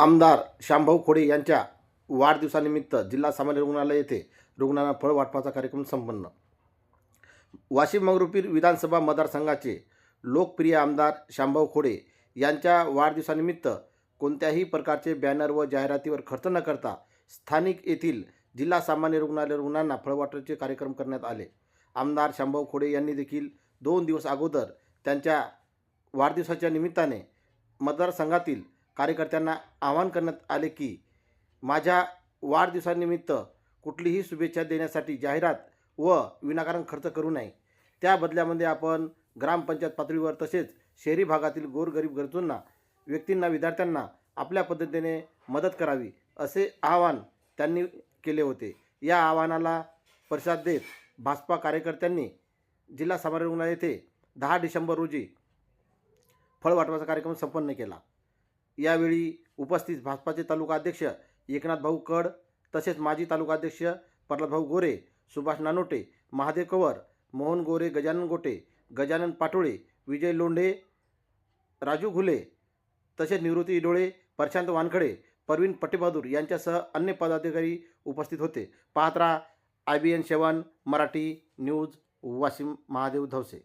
आमदार शांभाऊ खोडे यांच्या वाढदिवसानिमित्त जिल्हा सामान्य रुग्णालय येथे रुग्णांना फळ वाटपाचा कार्यक्रम संपन्न. वाशिम मंगरुपीर विधानसभा मतदारसंघाचे लोकप्रिय आमदार श्यामभाऊ खोडे यांच्या वाढदिवसानिमित्त कोणत्याही प्रकारचे बॅनर व जाहिरातीवर खर्च न करता स्थानिक येथील जिल्हा सामान्य रुग्णालय रुग्णांना फळवाटपाचे कार्यक्रम करण्यात आले. आमदार शांभाऊ खोडे यांनी देखील दोन दिवस अगोदर त्यांच्या वाढदिवसाच्या निमित्ताने मतदारसंघातील कार्यकर्त्यांना आवाहन करण्यात आले की माझ्या वाढदिवसानिमित्त कुठलीही शुभेच्छा देण्यासाठी जाहिरात व विनाकारण खर्च करू नये. त्या बदल्यामध्ये आपण ग्रामपंचायत पातळीवर तसेच शहरी भागातील गोरगरीब गरजूंना व्यक्तींना विद्यार्थ्यांना आपल्या पद्धतीने मदत करावी असे आवाहन त्यांनी केले होते. या आवाहनाला प्रतिसाद देत भाजपा कार्यकर्त्यांनी जिल्हा सामान्य रुग्णालय येथे दहा डिसेंबर रोजी फळ वाटपाचा कार्यक्रम संपन्न केला. यावेळी उपस्थित भाजपाचे तालुका अध्यक्ष एकनाथ भाऊ कड तसेच माजी तालुका अध्यक्ष प्रल्हादभाऊ गोरे सुभाष नानोटे महादेव कवर मोहन गोरे गजानन गोटे गजानन पाटोळे विजय लोंढे राजू घुले तसेच निवृत्ती इडोळे प्रशांत वानखडे परवीन पट्टेबहादूर यांच्यासह अन्य पदाधिकारी उपस्थित होते. पाहत राहा I B N seven Marathi news Washim Mahadev Dhawase.